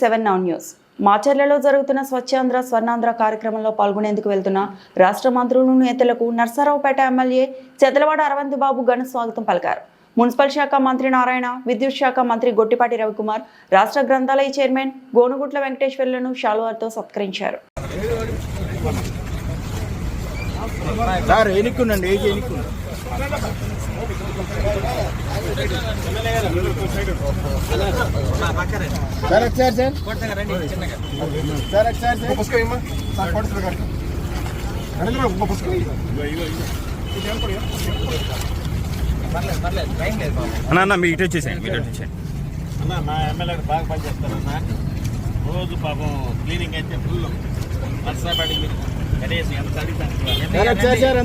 Seven now news. మాచర్లలో జరుగుతున్న స్వచ్ఛాంధ్ర స్వర్ణాంధ్ర కార్యక్రమంలో పాల్గొనేందుకు వెళ్తున్న రాష్ట్ర మంత్రులు నేతలకు నర్సరావుపేట ఎమ్మెల్యే చెదలవాడ అరవింద్ బాబు ఘన స్వాగతం పలికారు. మున్సిపల్ శాఖ మంత్రి నారాయణ విద్యుత్ శాఖ మంత్రి గొట్టిపాటి రవికుమార్ రాష్ట్ర గ్రంథాలయ చైర్మన్ గోనుగుట్ల వెంకటేశ్వర్లను శాలువాలతో సత్కరించారు. సార్ ఎన్నికుండండి ఏజ్ ఎన్నికుండి సార్ ఒకసారి సార్. సార్ ఒకసారి సార్. పుస్తకం ఏమ్మా సార్ కొడుతున్నారు కట్ట అనంతరం ఒక పుస్తకం. ఇయ్యి. అన్న అన్న మీ ఇటు వచ్చేసాయండి మీ ఇటు వచ్చేసాయండి. అన్న మా ఎమ్మెల్యే బాగా పనిచేస్తారన్న రోజు పాపం క్లీనింగ్ అయితే ఫుల్ నర్సాపేటకి కనీసం ఎంత చదివితాను సార్ ఒకసారి సార్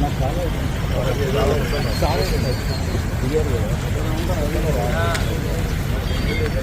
అందరూ మీకు రండి. ఓకే